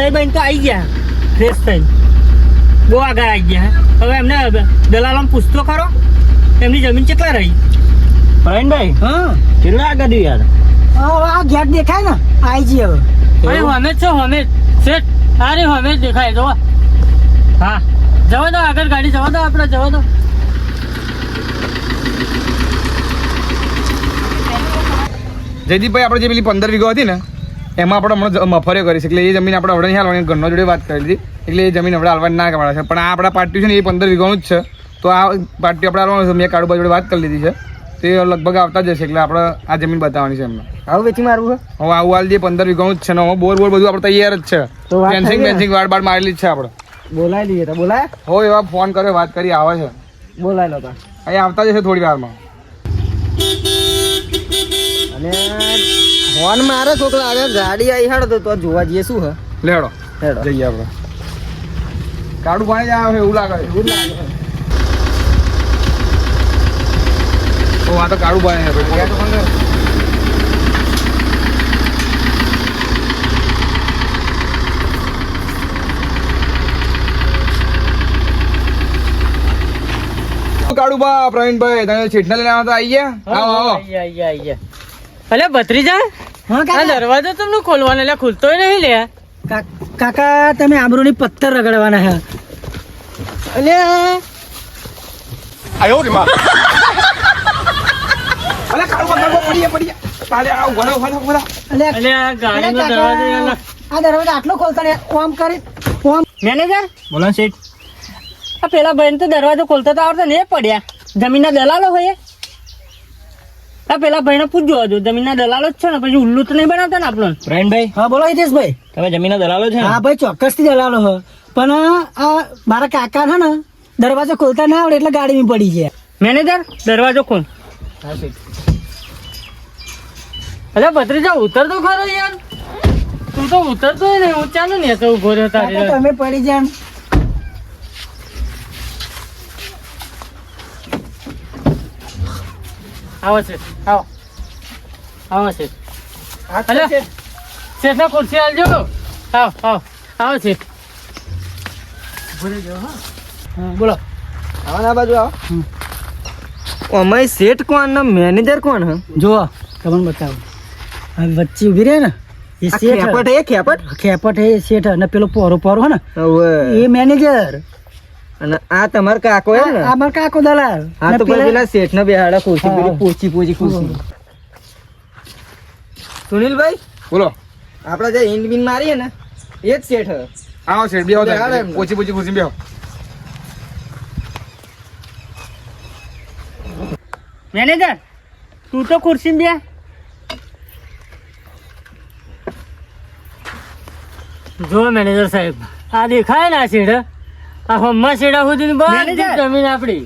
નહીં બહેન તો આવી ગયા. ફ્રેશ થઈને. બહુ આગળ આવી ગયા. હવે એમને દલાલામ પૂછતો ખરો એમની જમીન કેટલા રહી? પ્રવીણભાઈ હા. કેટલા આગળ યાર? આ ગેટ દેખાય ને આવી જઈએ હવે. અરે હમે છો હમે શેઠ અરે હમે દેખાય જો હા. જવા દો આગળ ગાડી જવા દો આપણે જવા દો. જયદીપભાઈ આપણે જે પેલી પંદર વીઘો હતી ને એમાં આપણે હમણાં મફરે કરી છે. એટલે એ જમીન આપણે નહીં હાલવાની ઘરનો જોડે વાત કરી હતી. એટલે એ જમીન આપણે હાલવાની ના કરવાના છે. પણ આ આપણા પાર્ટી છે ને એ પંદર વીઘાનું જ છે. તો આ પાર્ટી આપણે હાલવાનું છે. મેં કાળુબા જોડે વાત કરી લીધી છે. તે લગભગ આવતા જ હશે. એટલે આપણે આ જમીન બતાવવાની છે એમને. આવું વેચી મારવું હવે આવું હાલ જે પંદર વીઘાનું જ છે ને હવે બોર બોર બધું આપણે તૈયાર જ છે. ફેન્સિંગ ફેન્સિંગ વાડ બાડ મારેલી જ છે આપણે. બોલાવી લઈએ તો બોલાય. હો એવા ફોન કર્યો વાત કરી આવે છે. બોલાય લો અહીં આવતા જશે થોડી વારમાં. અને ફોન મારે છોકરા આગળ ગાડી આવી હાડ તો જોવા જઈએ શું હે. લેડો. લેડો જઈએ આપણે. કાડું પાણી જ આવે એવું લાગે એવું લાગે. છે. આ તો કાળું પાણી છે ભાઈ. ત્યાં તો પણ કાળું બા પ્રવીણભાઈ? તમે છેટના લઈને આવતા તો આવી ગયા? આવો આવો. આઈ ગયા, આઈ ગયા, આઈ ગયા. અલે ભત્રીજા? આ દરવાજો તમને ખોલવાનો એટલે ખુલતો નહીં લે. કાકા તમે આબરૂની પથ્થર રગડવાના હે. અલે. અલા કાળું બા, કાળું કાળો પડી ગયા, પડી પાડે આ ઊભા ઊભા ઊભા અલે અલે આ ગાડીનો દરવાજો આ દરવાજો આટલો ખોલતા ને ઓમ કરી ઓમ. મેનેજર? બોલો શેઠ. આ પેલા બેન તો દરવાજો ખોલતા તો આવડતો ને પડ્યા. જમીનના દલાલો હોય એ? આ પેલા ભાઈને પૂછજો હજુ જમીનના દલાલો જ છે ને પછી ઉલ્લુ તો નહીં બનાવતા ને આપણો પ્રવીણભાઈ હા બોલો હિતેશભાઈ તમે જમીનનો દલાલો છે હા ભાઈ ચોક્કસથી દલાલો હે. પણ આ મારા કાકા છે ને દરવાજો ખોલતા ના આવડે એટલે ગાડીમાં પડી છે મેનેજર દરવાજો ખોલ. અરે ભત્રીજા ઉતર તો ખરો યાર. તું તો ઉતરતો ને હું ચાલો ને તો ઊભો રહ્યો તારી તમે પડી જાય આવો છે આવો. આવો છે અલે શેઠના ખુરશી હાલજો આવો આવો. આવો છે હા, બોલો. આવો ના બાજુ આવો. અમારી શેઠ કોણ ને? મેનેજર કોણ હે? જુઓ તમને બતાવો. હવે વચ્ચે ઊભી રહે ને એ શેઠ ખેપટ હે. એ ખેપટ ખેપટ એ શેઠ. અને પેલો પોરો પોરો હે ને એ મેનેજર. અને આ તમાર કાકો એમ ને? આ મારા કાકો દલાલ. હા તો પેલા- પેલા શેઠ ને બેહાડા ખુરશી. પેલી પોચી પોચી ખુરશી સુનિલભાઈ? બોલો. આપણે જે ઈંડ બિન મારીએ ને એ જ શેઠ આવો શેઠ બેહો. પોચી પોચી ખુરશી બેહો. મેનેજર તું તો ખુરશી બે જો મેનેજર સાહેબ આ દેખાય ને આ શેડ આ હમ્મા શેડા સુધી બધી જમીન આપડી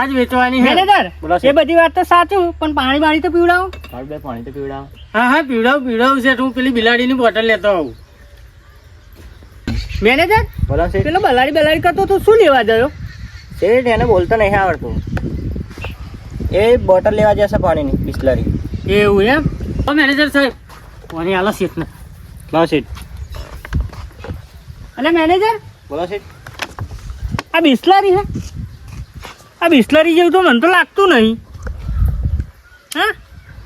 આજ વેચવાની મેનેજર બોલો એ બધી વાત તો સાચું પણ પાણી બાણી તો પીવડાવો. પાણી તો પીવડાવો. હા હા પીવડાવું પીવડાવું છે. હું પેલી બિલાડીની બોટલ લેતો આવું. મેનેજર બોલો પેલો બલાડી બલાડી કરતો તો શું લેવા ગયો? શેઠ એને બોલતા નહીં આવડતું. એ બોટલ લેવા જશે પાણીની બિસ્લરી. એવું એમ? ઓ મેનેજર સાહેબ. કોની આલો સીટ ને લાવ શેઠ. અને મેનેજર બોલો શેઠ. આ બિસ્લરી હે? આ બિસ્લરી જેવું તો મને તો લાગતું નહીં. હા?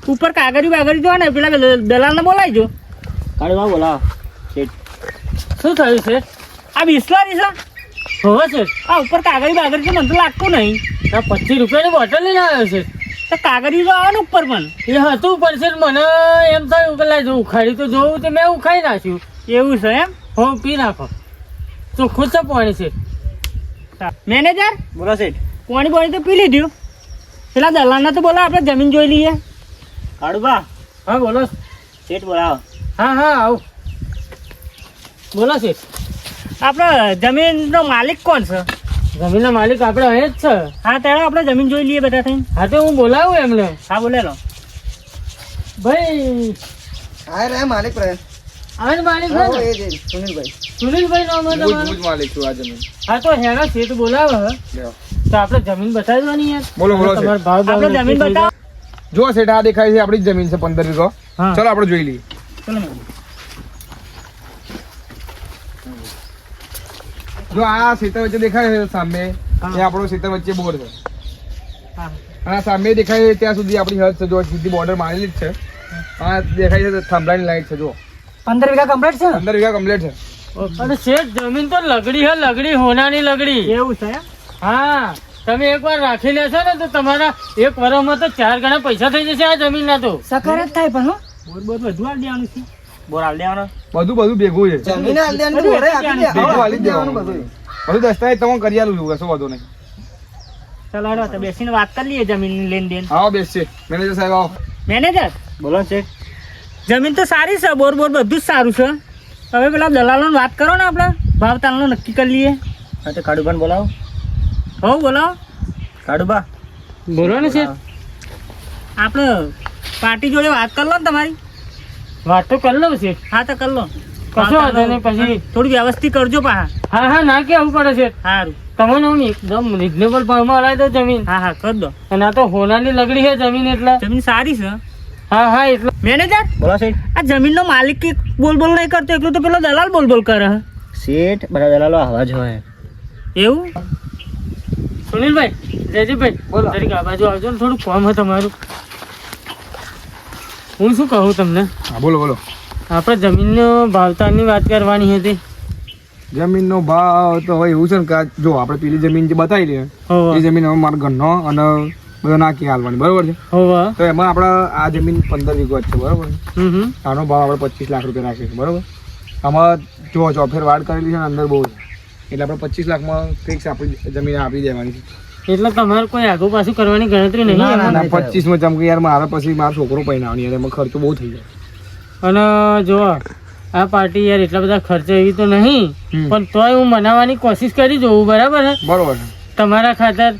ઉપર કાગરી બાગરી જો ને પેલા દલ- દલાલને બોલાવજો. કાઢી માં બોલાવો. શું થયું છે? આ બિસ્લરી છે? હોવે છે. આ ઉપર કાગરી બાગરી તો મને તો લાગતું નહીં. પચીસ રૂપિયાની બોટલ લઈને આવ્યો છે. તો કાગરી તો આવે ને ઉપર પણ એ હતું ઉપર છે મને એમ થયું પેલા જો ઉખાડી તો જોવું તો મેં ઉખાડી નાખ્યું. એવું છે એમ? હો પી નાખો. ચોખ્ખું જ છે પાણી છે. મેનેજર? બોલો શેઠ. પાણી પાણી તો પી લીધું પેલા દલાલના તો બોલા આપણે જમીન જોઈ લઈએ. કાઢું હા બોલો. શેઠ બોલાવો. હા હા આવું. બોલો છે આપણે જમીનનો માલિક કોણ છે? જમીનનો માલિક આપણે અહીં જ છે. હા ત્યારે આપણે જમીન જોઈ લઈએ બધા થઈને. હા તો હું બોલાવું એમને. હા બોલે લો ભાઈ. હા રે માલિક પ્રય આવે માલિક છે એ જ સુનિલભાઈ. સુનિલભાઈ નામ છે હું હું માલિક છું આ જમીન હા તો હેના શેઠ બોલાવે તો આપણે જમીન બતાવી દો યાર. બોલો બોલો તમારો ભાવ ભાવ આપણે જમીન બતાવો જો શેઠ આ દેખાય છે આપણી જમીન છે પંદર વીઘો. ચલો આપણે જોઈ લઈએ. ચલો. જો આ ખેતર વચ્ચે દેખાય છે સામે. એ આપણો ખેતર વચ્ચે બોર છે. અને આ સામે દેખાય છે ત્યાં સુધી આપણી હદ છે. જો સીધી બોર્ડર મારેલી જ છે. આ દેખાય છે થાંભલાની લાઈટ છે જો પંદર વીઘા કમ્પ્લીટ છે? અંદર વીઘા કમ્પ્લીટ છે. અને શેઠ જમીન તો લગડી હે લગડી હોનાની લગડી. એવું છે? હા તમે એકવાર રાખી લેશો ને તો તમારા એક વર્ષમાં તો ચાર ગણા પૈસા થઈ જશે આ જમીનના તો. સકર જ થાય પણ હો. બોર બોર બધું દેવાનું છે. બોર આલ દેવાનું. બધું બધું ભેગું છે. જમીન આલ દેવાનું હાલી જ દેવાનું. બધું. બધું દસ્તાવેજ તમે કરી આલું છું કશો વાંધો નહીં. ચલો તો બેસીને વાત કરી લઈએ જમીન લેન દેન. આવો બેસ છે મેનેજર સાહેબ આવો. મેનેજર? બોલો છે જમીન તો સારી છે બોર બોર બધું જ સારું છે. હવે પેલા દલાલો વાત કરો ને આપણે. ભાવ તાલનો નક્કી કરી લઈએ. હા તો કાડુબાને બોલાવો. હો બોલાવો કાડુબા બોલો ને શેઠ. આપણે પાર્ટી જોડે વાત કરી લો ને તમારી. વાત તો કરી લો છે હા તો કરી લો. કશો વાંધો નહીં પછી થોડું વ્યવસ્થિત કરજો પાહા હા હા ના કેવું પડે છે સારું તમને હું એકદમ રિઝનેબલ ભાવમાં હલાવી દો જમીન. હા હા કરી દો. અને આ તો હોનાની લગડી છે જમીન એટલે. જમીન સારી છે. હા હા એટલે મેનેજર? બોલો શેઠ. આ જમીનનો માલિક કે બોલ બોલ નહીં કરતો એટલું તો પેલો દલાલ બોલ બોલ કરે. શેઠ બધા દલાલો આવા જ હોય. એવું? સુનિલભાઈ જયજીભાઈ બોલો. જરીક આ બાજુ આવજો ને થોડું કામ હોય તમારું. હું શું કહું તમને? હા બોલો બોલો. આપણે જમીનનો ભાવતાની વાત કરવાની હતી. જમીનનો ભાવ તો હવે એવું છે ને કે જો આપણે પેલી જમીન જે બતાવી લે એ જમીન હવે મારા ઘરનો અને બધો નાખી હાલવાની બરોબર છે? તો એમાં આપણે આ જમીન પંદર વીઘો જ છે બરોબર હમ હમ. આનો ભાવ આપણે પચીસ લાખ રૂપિયા રાખીએ છીએ બરોબર? આમાં જો ચોફેર વાડ કરેલી છે ને અંદર બહુ છે. એટલે આપણે પચીસ લાખમાં ફિક્સ આપણી જમીન આપી દેવાની છે. એટલે તમારે કોઈ આગુ પાછું કરવાની ગણતરી નહીં ના, ના, એમાં? ના. પચીસમાં ચમકે યાર મારા પછી મારો છોકરો પહેરાવવાની યાર એમાં ખર્ચો બહુ થઈ જાય. અને જો આ પાર્ટી યાર એટલા બધા ખર્ચે એવી તો નહીં પણ તોય હું મનાવવાની કોશિશ કરી જોઉં બરાબર બરોબર તમારા ખાતર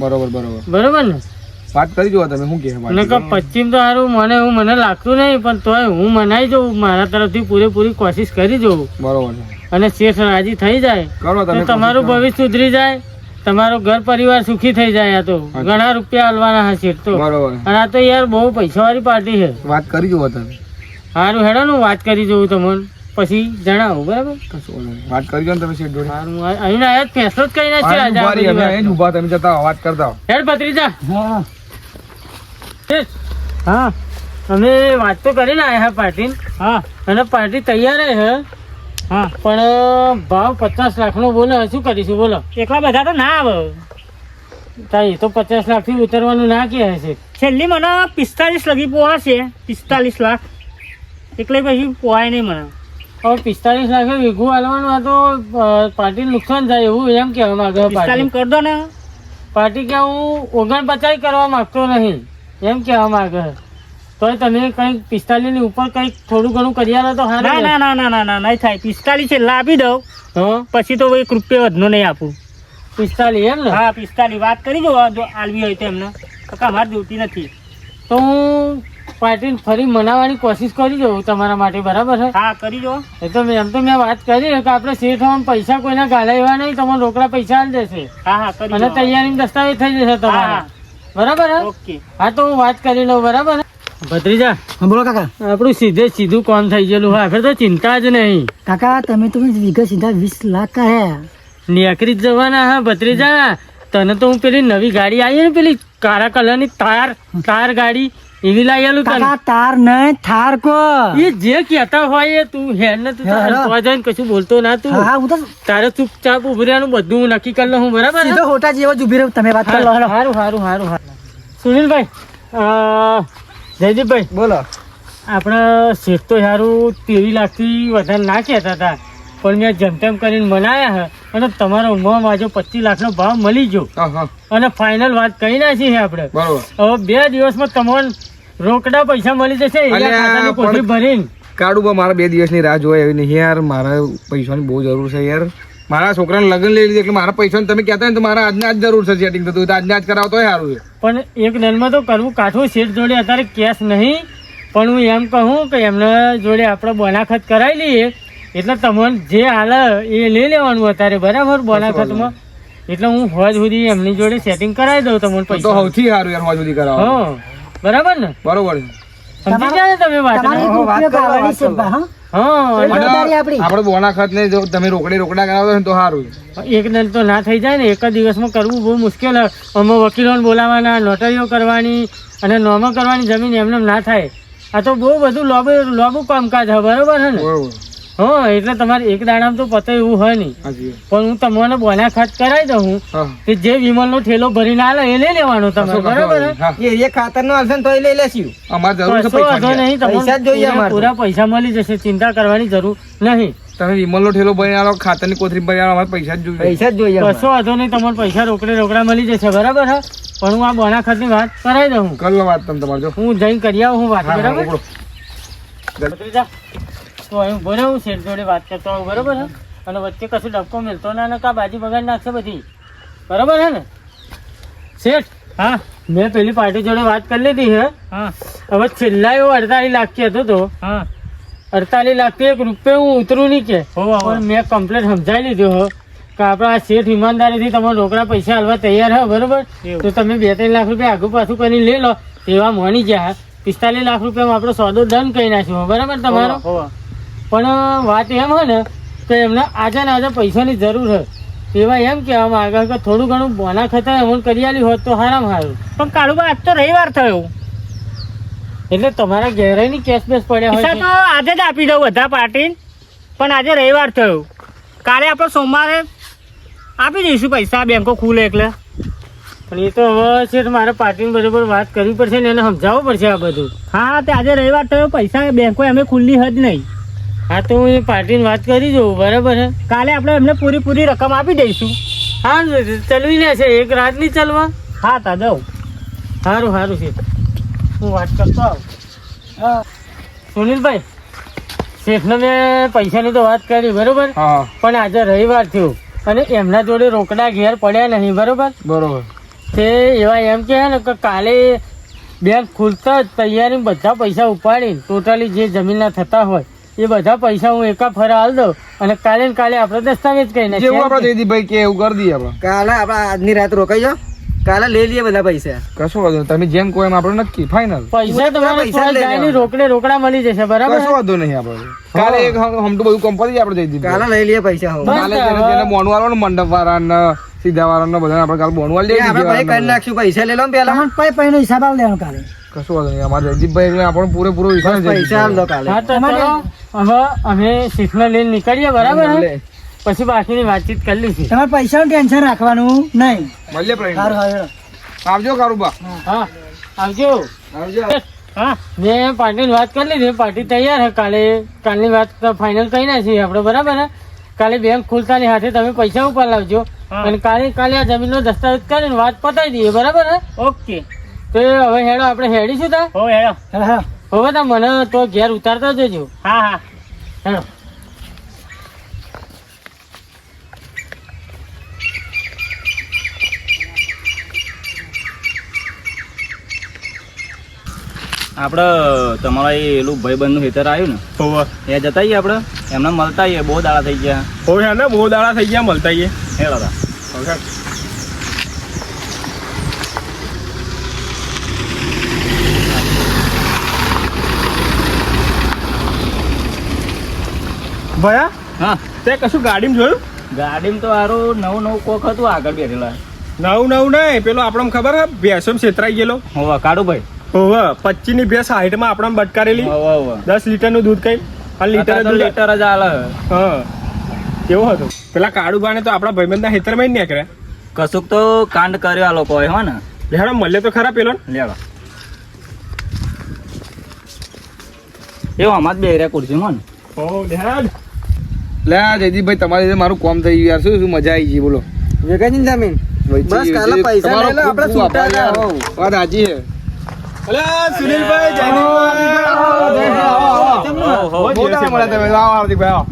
બરોબર બરોબર. બરોબર ને? વાત કરી જુઓ તમે શું કે પશ્ચિમ તો સારું મને એવું મને લાગતું નહીં પણ તોય હું મનાઈ જઉં મારા તરફથી પૂરેપૂરી કોશિશ કરી જોઉં. બરોબર અને શેઠ રાજી થઈ જાય. કરો તમે તમારું ભવિષ્ય સુધરી જાય. તમારો ઘર પરિવાર સુખી થઈ જાય આ તો. ઘણા રૂપિયા હાલવાના હશે તો. બરોબર. અને આ તો યાર બહુ પૈસા વાળી પાર્ટી છે. વાત કરી જુઓ તમે. સારું હેડો ને હું વાત કરી જોઉં તમને. પછી જણાવું બરાબર? કશું વાત કરજો ને તમે શેઠ જોડે. અહીં આયા ફેસલો જ કરી નાખ્યો આજે આ ઊભા રહી, બધી અમે અહીં ઊભા તમે જતા વાત કરતા હો. હેડ ભત્રીજા. હા. હા. અમે વાત તો કરીને આયા પાર્ટી હા. અને પાર્ટી તૈયાર હે. હા. પણ ભાવ પચાસ લાખનો બોલો શું કરીશું બોલો. એકલા બધા તો ના આવે. તાઈ તો પચાસ લાખથી ઉતરવાનું ના કે છે. છેલ્લી મને પિસ્તાલીસ લગી પોવાશે પિસ્તાલીસ લાખ. એટલે પછી પોવાય નહીં મને. હવે પિસ્તાલીસ લાખે વીઘું હાલવાનું તો પાર્ટી નુકસાન થાય એવું એમ કહેવા માંગે પિસ્તાલીસ કરી દો ને. પાર્ટી કે હું ઓગણપચાસ કરવા માંગતો નહીં એમ કહેવા માંગે તો તમે કંઈક પિસ્તાલીસની ઉપર કંઈક થોડું ઘણું કરી આલો તો ના ના ના ના ના ના નહીં થાય. પિસ્તાલીસ છે આપી દઉં. હં? પછી તો એક રૂપિયા વધનો નહીં આપું. પિસ્તાલીસ એમ ને? હા પિસ્તાલીસ. વાત કરી જો આલવી હોય તો એમને. કાકા મારી જોતી નથી. તો હું પાર્ટીને ફરી મનાવવાની કોશિશ કરી જોઉં તમારા માટે બરાબર છે? હા કરી જો એ તો મેં એમ તો મેં વાત કરી કે આપણે શેઠ પૈસા કોઈને ગાલાવ્યા નહીં તમને રોકડા પૈસા આલી દેશે. હા હા કરી અને તૈયારી દસ્તાવેજ થઈ જશે તમારા. બરાબર ઓકે. હા તો હું વાત કરી લઉં બરાબર ભત્રીજા બોલો કાકા. આપણું સીધે સીધું કોમ થઈ ગયેલું હા આપણે તો ચિંતા જ નહીં. કાકા તમે તો વીઘા સીધા વીસ લાખ કા હે? નીકળી જ જવાના હા ભત્રીજા. તને તો હું પેલી નવી ગાડી આવી ને પેલી કાળા કલરની તાર તાર ગાડી? એવી લાવી કાકા તાર નહીં થાર કો. એ જે કહેતા હોય એ તું હેર ને તું જઈને કશું બોલતો ના તું. હા હા તો તારે ચૂપચાપ ઊભી રહેવાનું બધું હું નક્કી કરી લઉં હું બરાબર? સીધો હોટા જેવો જ ઊભી રહ્યો તમે વાત કરો હારું હારું સારું સારું સુનિલભાઈ જયદીપભાઈ બોલો. આપણે શેખ તો સારું તેવી લાખથી વધારે ના કહેતા હતા પણ મેં જેમ તેમ કરીને મનાયા હે. અને તમારો મોં માજો પચીસ લાખનો ભાવ મળી ગયો. અને ફાઇનલ વાત કહી નાખી છે આપણે. હવે બે દિવસમાં તમારે રોકડા પૈસા મળી જશે કોઠી ભરીને. કાળુબા મારા બે દિવસની રાહ જોવાય એવી નહીં યાર. મારા પૈસાની બહુ જરૂર છે યાર. મારા છોકરાને લગ્ન લઈ લીધું એટલે મારા પૈસા તમે કહેતા ને તો મારા આજના જ જરૂર છે સેટિંગ થતું આજના આજ કરાવતો હોય સારું છે. પણ એક નલમાં તો કરવું કાઠું શેઠ જોડે અત્યારે કેશ નહીં. પણ હું એમ કહું કે એમના જોડે આપણે બનાખત કરાવી લઈએ. એટલે તમને જે હાલે એ લઈ લેવાનું અત્યારે બરાબર? બોનાખતમાં એટલે હું હોજ સુધી એમની જોડે સેટિંગ કરાવી દઉં તમને તો પૈસા. સૌથી સારું યાર હોજ સુધી કરાવો બરાબર ને? બરોબર સમજી ગયા ને તમે વાત. આપણે. બોના ખત ને જો તમે રોકડી રોકડા કરાવો તો સારું એક દલ તો ના થઈ જાય ને એક જ દિવસમાં કરવું બહુ મુશ્કેલ હોય. અમે વકીલોને બોલાવાના નોટરીઓ કરવાની અને નોમો કરવાની જમીન એમને ના થાય. આ તો બહુ બધું લોબુ લોબુ કામકાજ છે બરોબર છે ને? હા એટલે તમારે એક દાડામાં તો પતે એવું હોય નહીં. પણ હું તમને બોના ખાત કરાવી દઉં હું કે જે વિમલનો ઠેલો ભરીને આલે એ લઈ લેવાનો તમે બરોબર? એ ખાતર નો હશે તો તો લઈ લેશું. અમારે જરૂર પૈસા નહીં પૈસા જ જોઈએ પૂરા- અમારે પૂરા પૈસા મળી જશે ચિંતા કરવાની જરૂર નહીં. તમે વિમલનો ઠેલો ભરી આલો ખાતરની કોથરી ભરી આલો અમારે પૈસા જ જોઈએ. પૈસા જ જોઈએ. કશો વાંધો નહીં તમને પૈસા રોકડે રોકડા મળી જશે બરાબર હા? પણ હું આ બોના ખાતની વાત કરાવી દઉં કરો લો વાત તમે તમારે જો. હું જઈને કરી આવું હું વાત બરાબર? તો અહીં ઊભો રહે, હું શેઠ જોડે વાત કરતો હોઉં, બરોબર છે? અને વચ્ચે કશું ડબકો મિલતો ના ને કા બાજી બગાડ નાખશે બધી? બરોબર છે ને? શેઠ હા? મેં પેલી પાર્ટી જોડે વાત કરી લીધી છે. હા. હવે છેલ્લા એવો અડતાલીસ લાખ કહેતો હતો. હા. અડતાલીસ લાખ એક રૂપિયા હું ઉતરું નહીં કે. પણ મેં કમ્પ્લેટ સમજાવી લીધો હો કે આપણા આ શેઠ ઈમાનદારીથી તમારે રોકડા પૈસા હાલવા તૈયાર હો બરોબર? તો તમે બે ત્રણ લાખ રૂપિયા આગુ પાછું કરીને લઈ લો. એવા મણી ગયા. પિસ્તાલીસ લાખ રૂપિયામાં આપણો સોદો ડન કરી નાખ્યો બરાબર તમારો? પણ વાત એમ હોય ને કે એમને આજે ને આજે પૈસાની જરૂર હોય. એવા એમ કહેવા માંગે કે થોડું ઘણું બોના ખતા એમણ કરી આલી હોત તો હારામ સારું પણ કાળુબા આજ તો રવિવાર થયો. એટલે તમારા ઘેરાઈની કેશ બેસ પડ્યા હોય તો આજે જ આપી દઉં બધા પાર્ટી પણ આજે રવિવાર થયો. કાલે આપણે સોમવારે આપી દઈશું પૈસા બેંકો ખુલે એટલે. પણ એ તો હવે છે મારે પાર્ટીને બરોબર વાત કરવી પડશે ને એને સમજાવવું પડશે આ બધું. હા તે આજે રવિવાર થયો પૈસા બેંકો અમે ખુલ્લી હદ નહીં. હા તો હું એ પાર્ટીની વાત કરી જોઉં બરાબર છે કાલે આપણે એમને પૂરી પૂરી રકમ આપી દઈશું. હા ચલવી લે છે એક રાત નહીં ચલવા? હા તા દઉં. સારું સારું છે. હું વાત કરતો આવું. હા. સુનિલભાઈ શેઠને મેં પૈસાની તો વાત કરી બરોબર? પણ આજે રવિવાર થયો અને એમના જોડે રોકડા ઘેર પડ્યા નહીં બરોબર? બરોબર. તે એવા એમ કહે ને કે કાલે બેંક ખુલતા જ તૈયારી બધા પૈસા ઉપાડીને ટોટલી જે જમીનના થતા હોય એ બધા પૈસા હું એકા ફરા હાલ દઉં. અને કાલે ને કાલે આપણે દસ્તાવેજ કરી જેવું આપણે નાખીએ ભાઈ કે એવું કરી દઈએ આપણે? કાલે આપણે આજની રાત રોકાઈ જાઓ. કાલે લઈ લઈએ બધા પૈસા. કશું વાંધો તમે જેમ કહો એમ આપણે નક્કી ફાઇનલ પૈસા તમારે પૈસા લઈ જાય રોકડે રોકડા મળી જશે બરાબર? કશું વાંધો નહીં આપણે. કાલે એક હમટું બધું કંપની આપણે દીધું કાલે લઈ લઈએ પૈસા હું. બસ કાલે જેને હવે. વાળો ને મંડપ વાળા ને સીધા વાળાને બધાને આપણે કાલે બોનવાલ આલી એ આપણે ભાઈ કરી નાખશું પૈસા લઈ લો ને પેલા તમને પૈ પૈનો હિસાબ આવ લેવાનો કાલે? કશું વાંધો નહીં. અમારે જયદીપભાઈ એટલે પૂરેપૂરો હિસાબ પૈસા આવ લો કાલે. હા તો હવે અમે શીખને લઈને નીકળીએ બરાબર પછી બાકીની વાતચીત કરી લઈશું. તમારે પૈસાનું ટેન્શન રાખવાનું નહીં. મળીએ આવજો કારુબા. હા આવજો. આવજો. હા મેં પાર્ટીની વાત કરી લીધી. પાર્ટી તૈયાર છે કાલે. કાલની વાત ફાઇનલ કરી નાખી આપણે બરાબર ને કાલે બેંક ખુલતાની સાથે તમે પૈસા ઉપર લાવજો. અને કાલે કાલે આ જમીનનો દસ્તાવેજ કરીને વાત પતાવી દઈએ બરાબર ને ઓકે. તો હવે હેડો આપણે હેડીશું તા? હો હેડો. હા હા. હવે તો મને તો ઘેર ઉતારતા જજો. હા હા. હેડો આપણે તમારા એ એલું ભાઈબંધનું હેતર આવ્યું ને? એ જતા આવીએ આપણે એમને મળતા આવીએ બહુ દાડા થઈ ગયા. હોય ને બહુ દાડા થઈ ગયા મળતા આવીએ હે દાદા ભયા? હા. તે કશું ગાડીમાં જોયું? ગાડીમાં તો હારું નવું નવું કોક હતું આગળ બેઠેલા. નવું નવું નહીં પેલો આપણને ખબર હે ભેંસો છેતરાઈ ગયેલો. હોવા કાઢું ભાઈ. હોવે પચીસની ભેંસ હાઈટમાં આપણને બટકારેલી. દસ લીટરનું દૂધ કઈ અને લીટર લીટર દૂધ લીટર જ આલે. હા કેવું હતું? પેલા કાળુ બાને તો આપણા ભાઈબંધના હેતરમાં જ નીકળ્યા કશુંક તો કાંડ કર્યો આ લોકોએ હો ને. લેડો મળે તો ખરા પેલો. લેવા એવું આમાં જ બે રહ્યા ખુરશી ને. ઓ લેહાડ લે જયદીપભાઈ તમારી રીતે મારું કોમ થઈ ગયું યાર. શું શું મજા આવી ગઈ? બોલો. વેગાજી જમીન. બસ કાલે પૈસા લઈ લો આપણે છૂટા યાર. વાત સાચી છે. અલે સુનિલભાઈ બહુ દાડા મળ્યા તમે. આવો હાર્દિકભાઈ આવો.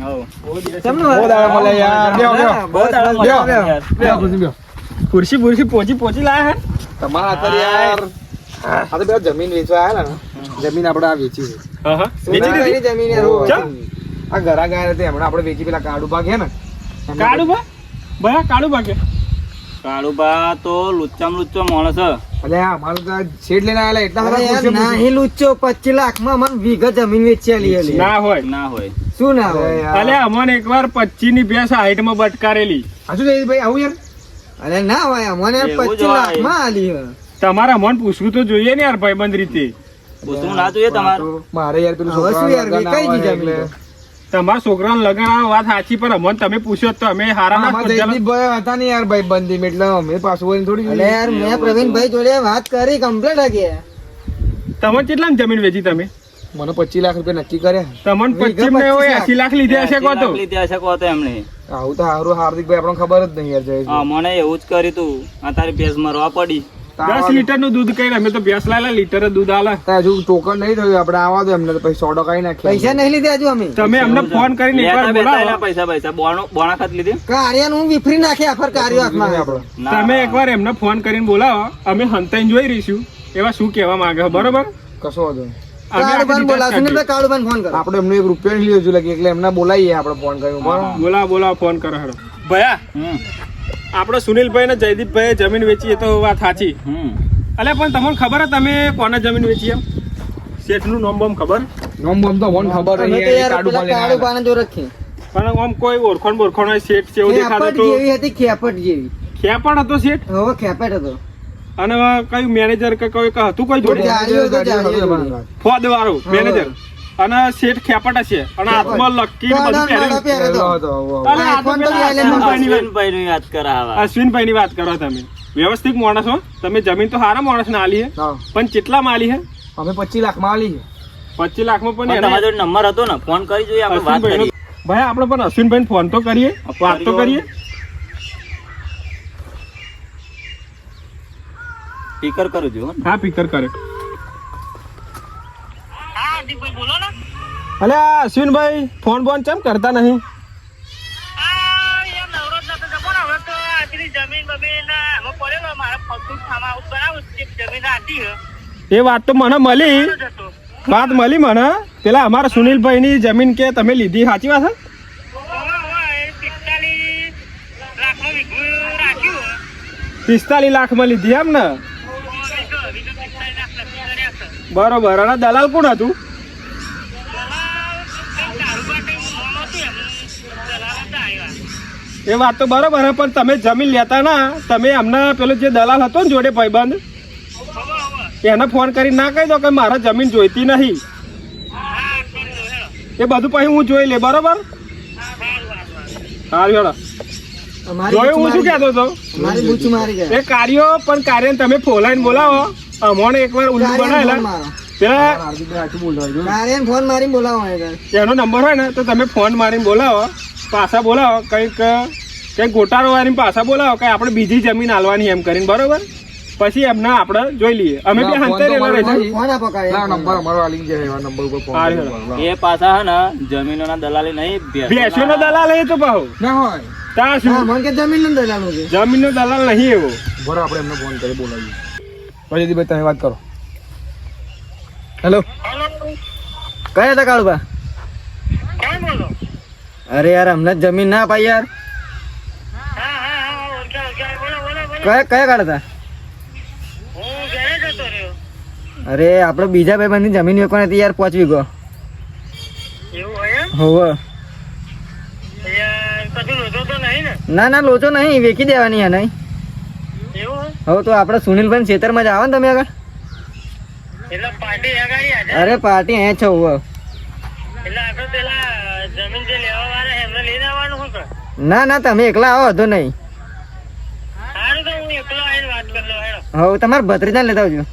બહુ દાડા મળ્યા યાર. બેહો, બેહો. બહુ દાડા મળ્યા, બેહો. બેહો, ખુરશી બુરશી પોચી પોચી લાયા હે? તમારા યાર. આ તો જમીન વેચવા આયેલા ને. જમીન આપણે આ વેચી છે. હા હા. વેચી દીધી? જમીન? આ ઘરા ગયા હતા હમણાં આપણે વેચી પેલા કાડુ ભાગ ને ભયા કાળુબા તો લુચ્ચામાં લુચ્ચો માણસ અલે અમારે તો શેડ લઈને આયેલા એટલા બધા યાર, ખુરશીઓ લુચ્ચો પચીસ લાખમાં મને વીઘા જમીન વેચી આલી આલી. ના હોય. ના હોય. શું ના અરે અલે અમને એકવાર પચી ની ભેંસ હાઈટમાં બટકારેલી. હજુ જયદીપભાઈ આવું યાર? અરે ના હોય અમને એવું જ પચીસ હોય. લાખમાં આલી હે. તમારે અમને પૂછવું તો જોઈએ ને યાર ભાઈબંધ રીતે. પૂછવું ના જોઈએ તમારે. મારે યાર પેલું શું યાર, વેચાઈ. તમારા છોકરાનું લગ્ન વાત સાચી પણ અમને તમે પૂછ્યો તો અમે હારા ના ખોજ્યા. હતા ને યાર ભાઈ બંધી એટલે અમે પાછું વળીને થોડી યાર મેં પ્રવીણભાઈ જોડે વાત કરી કમ્પ્લીટ હતી તમે કેટલા જમીન વેચી તમે? મને પચીસ લાખ રૂપિયા નક્કી કર્યા. તમને પચીસ ને. એસી લાખ લીધા હશે કહો તો. લીધા હશે કહો તો એમણે. આવું તો સારું હાર્દિકભાઈ આપણને ખબર જ નહીં યાર જય મને એવું જ કર્યું તું. આ તારી ભેંસ મરવા પડી. દસ લીટરનું દૂધ કઈ અમે તો ભેંસ લાયેલા લીટર દૂધ આલે. હજુ ટોકન નહીં થયું આપણે આવા દો એમને પછી સો ટકા નાખીએ. પૈસા નહીં લીધા હજુ અમે. તમે અમને ફોન કરીને એકવાર બોલાવો. પૈસા પૈસા. બોણો બોણા ખાત લીધી? કાર્યાન હું વિફરી નાખી આફર કાર્યો હાથમાં. આપણે. તમે એકવાર એમને ફોન કરીને બોલાવો. અમે હંતાઈને જોઈ રહીશું. એવા શું કહેવા માંગે બરોબર? કશો વાંધો આપણે એમને એક રૂપિયા લીધો એટલે એમને બોલાવીએ આપણે ફોન કર્યો. બોલાવો બોલાવો ફોન કરો હેડો ભયા? આપણે સુનિલભાઈ ને જયદીપભાઈ જમીન વેચી એ તો વાત સાચી. હમ. અલે પણ તમને ખબર હે તમે કોને જમીન વેચી એમ? શેઠનું નોમ બોમ ખબર? નોમ બોમ તો મને ખબર આવ્યા. કાળુબાને જો રાખી પણ આમ કોઈ ઓળખણ બોરખણ હોય શેઠ છે એવું દેખાતો તો જેવી હતી ખેપટ જેવી. ખેપણ હતો શેઠ? હવે ખેપટ હતો. અને કયું મેનેજર કે કોઈ કે હતું કોઈ જોડે. ફોદ વાળો મેનેજર અને શેઠ ખેપટ હશે. અને હાથમાં લકી અશ્વિનભાઈ અશ્વિનભાઈની વાત- કરો તમે. વ્યવસ્થિત માણસ હો. તમે જમીન તો સારા માણસ ને આલી હે. પણ કેટલા માલી હે? અમે પચીસ લાખમાં આલી પચીસ લાખમાં પણ તમારો જોડે નંબર હતો ને ફોન કરી જોઈએ આપણે વાત કરીએ. ભાઈ આપણે પણ અશ્વિનભાઈ ફોન તો કરીએ. વાત તો કરીએ. સ્પીકર કરું હા હો કરે. હા દીપભાઈ કરે અલે અશ્વિનભાઈ ફોન બોન કેમ કરતા નહીં? એ વાત તો મને મળી. વાત મળી મને. પેલા અમારા સુનિલભાઈ ની જમીન કે તમે લીધી સાચી વાત છે પિસ્તાલીસ લાખમાં લીધી એમ ને બરોબર. અને દલાલ કોણ હતું? એ વાત તો બરાબર પણ તમે જમીન લેતા ના તમે એમના પેલો જે દલાલ હતો ને જોડે ભાઈબંધ એને ફોન કરી ના કહી દો કે મારે જમીન જોઈતી નહીં. એ બધું પછી હું જોઈ લે બરોબર? સારું હેડો. જોયું હું શું કહેતો હતો? એ કાર્યો પણ કાર્ય તમે ફોલાઈને બોલાવો. અમોને એકવાર ઉલ્લુ ફોન બનાવેલા પેલા ફોન મારીને બોલાવો એનો નંબર હોય ને તો તમે ફોન મારીને બોલાવો. પાછા બોલાવો કંઈક કંઈક ગોટાળો વાળીને પાછા બોલાવો કે આપણે બીજી જમીન હાલવાની એમ કરીને બરોબર? પછી એમને આપણે જોઈ લઈએ. અમે ના, બી હંતે નંબર અમારો આલી જાય એવા નંબર ઉપર ફોન કરી એ પાછા હે ને જમીનોના દલાલી નહીં ભેંસોનો દલાલ એ તો ભાવ ના હોય. તા શું? મન કે જમીન દલાલ હોય જમીનનો દલાલ નહીં એવો. બરો આપણે એમને ફોન કરી બોલાવીએ. પ્રજયદીપભાઈ તમે વાત કરો. હેલો કયા હતા કાળુબા અરે યાર અમને જમીન ના અપાઈ યાર. કયા કયા કાઢતા અરે આપડે બીજા ભાઈ બંધ જમીન વેચવાની હતી યાર પહોંચવી ગયો હોવ. ના ના લોચો નહીં વેચી દેવાની યાર નહીં. હવે તો આપણે સુનિલભાઈ ખેતરમાં જ આવો ને તમે આગળ. અરે પાર્ટી અહીંયા છો હોવે. ના ના તમે એકલા આવો તો નહીં હવે તમારે ભત્રીજા લેતા આવજો.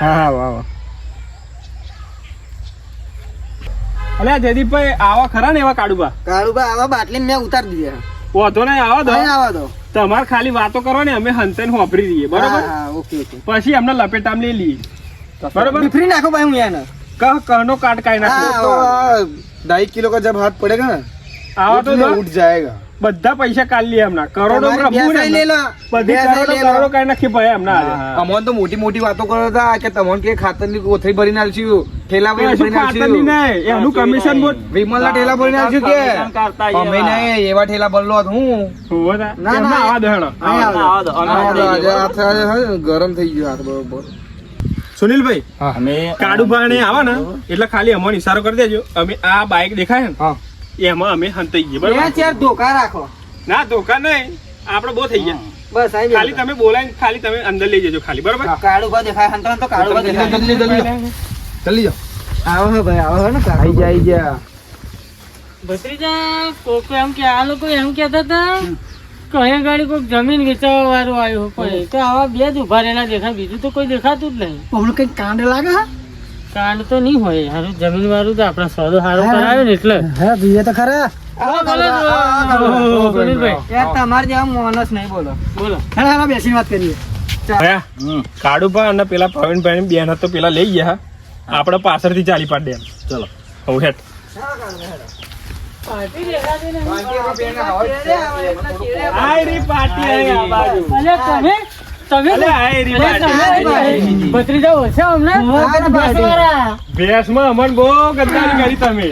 હા હા. આવો અલ્યા જયદીપભાઈ આવા ખરા ને એવા કાળુબા? કાડુબા આવા બાટલી મેં ઉતારી દીધી. વાંધો નહીં આવો દો આવા દો તમારે ખાલી વાતો કરો ને અમે હંતેન વાપરી દઈએ બરોબર? Okay okay. પછી અમને લપેટામ લઈ લઈએ. બરોબર? ફ્રી નાખો ભાઈ હું યાર કહ કહનો કાટ કાઈ નાખો. 2 કિલો કા જબ હાથ પડેગા ના ઉઠ જાયગા બધા પૈસા કાઢ લે હમણાં કરોડો બધી કરોડો કરોડો કાઢી નાખી ભાઈ હમણાં અમોન તો મોટી મોટી વાતો કરો હતા કે તમને કે ખાતરની કોથળી ભરી નાખશું ઠેલા ભરી નાખશું એનું કમિશન બોટ વિમલ ના ઠેલા ભરી નાખશું કે અમે નહીં એવા ઠેલા ભરલો હું ના ના આવા ગરમ થઈ ગયો હાથ બરોબર સુનિલભાઈ અમે કાડુભાઈ આવા ને એટલે ખાલી અમોન ઇશારો કરી દેજો અમે આ બાઇક દેખાય ને એમાં અમે હંતાઈ ગઈએ બરાબર? ચાર ધોકા રાખો. ના ધોકા નહીં. આપણે બહુ થઈ ગયા. બસ આવી ખાલી તમે બોલાય ખાલી તમે અંદર લઈ જજો ખાલી બરાબર? કાળું ભા દેખાય હંતા તો કાળું ભા દેખાય જલ્દી જલ્દી જલ્દી જાઓ. આવો હે ભાઈ આવો હે ને આઈ જા આઈ જા. ભત્રીજા કોકો એમ કે આ લોકો એમ કહેતા હતા કે અહીંયા ગાડી કોઈક જમીન વેચાવા વાળું આવ્યું કોઈ તો આવા બે જ ઊભા રહેલા દેખાય બીજું તો કોઈ દેખાતું જ નહીં. પણ કઈ કાંડ લાગે હે? કાંડ તો નહીં હોય હારું જમીન વાળું તો આપણા સોદો હારો કરાવ્યો ને એટલે હા જોઈએ તો ખરા. તમારે જેવા માણસ નહીં બોલો બોલો હેડા હેડા બેસીને વાત કરીએ ભયા હમ અને પેલા પ્રવીણભાઈ બેન હતો પેલા લઈ ગયા આપણે પાછળથી ચાલી પાડે એમ ચલો હવે હેઠ પાર્ટી આય પાર્ટી તમે ભત્રીજા ઓછા અમન બહુ ગદ્દારી કરી તમે.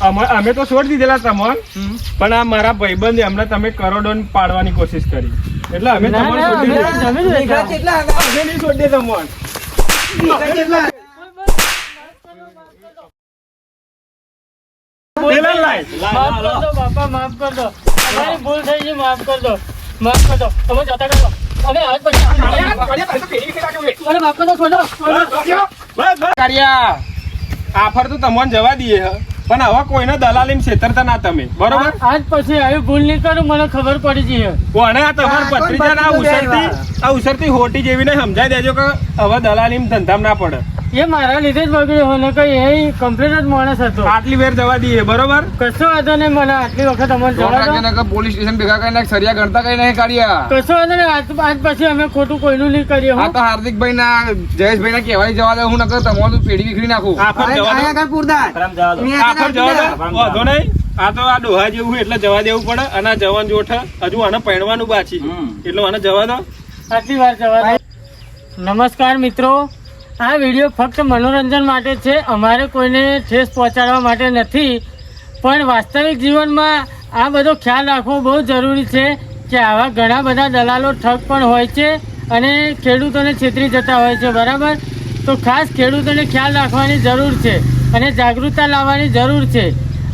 અમે અમે તો છોડી દીધેલા તમોન પણ આ મારા ભાઈબંધ એમને તમે કરોડો પાડવાની કોશિશ કરી. એટલે અમે તમને છોડી તમોન માફ કર દો બાપા માફ કર. દો અમારી ભૂલ થઈ છે માફ કર દો માફ કર દો તમે જતા કરો આફર તો તમને જવા દઈએ પણ હવે કોઈને દલાલીમ છેતરતા ના તમે. બરોબર? આજ પછી આવી ભૂલ નહીં કરું મને ખબર પડી જઈએ. કોને આ તમારા પત્રીજા ના ઉસરતી આ ઉસરતી હોટી જેવીને સમજાઈ દેજો કે હવે દલાલીમ ધંધામ ના પડે. એ મારા લીધે જ બગડ્યો હોય ને કઈ એ કમ્પ્લીટ જ માણસ હતો. આટલી વેર જવા દઈએ બરોબર? કશો વાંધો નહીં મને આટલી વખત અમને જવા પોલીસ સ્ટેશન ભેગા કરીને સરિયા ગણતા કઈ નહીં કાઢ્યા. કશો વાંધો નહીં આજ આજ પછી અમે ખોટું કોઈનું નહીં કરીએ હા. તો હાર્દિકભાઈ ના જયેશભાઈ ના કહેવાય જવા દે હું નકર તમારું પેઢી વિખરી નાખું. આખર જવા દો. આગળ જવા દો. આફર જવા દો. વાંધો નહીં. આ તો આ ડોહા જેવું એટલે જવા દેવું પડે. અને આ જવાન જોઠ હજુ આને પહેણવાનું બાકી. એટલે આને જવા દો. આટલી વાર જવા દો. નમસ્કાર મિત્રો. આ વીડિયો ફક્ત મનોરંજન માટે છે. અમારે કોઈને ઠેસ પહોંચાડવા માટે નથી. પણ વાસ્તવિક જીવનમાં આ બધો ખ્યાલ રાખવો બહુ જરૂરી છે કે આવા ઘણા બધા દલાલો ઠગ પણ હોય છે અને ખેડૂતોને છેતરી જતા હોય છે, બરાબર? તો ખાસ ખેડૂતોને ખ્યાલ રાખવાની જરૂર છે અને જાગૃતતા લાવવાની જરૂર છે.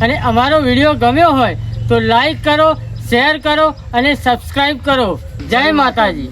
અને અમારો વીડિયો ગમ્યો હોય તો લાઈક કરો, શેર કરો અને સબસ્ક્રાઈબ કરો. જય માતાજી.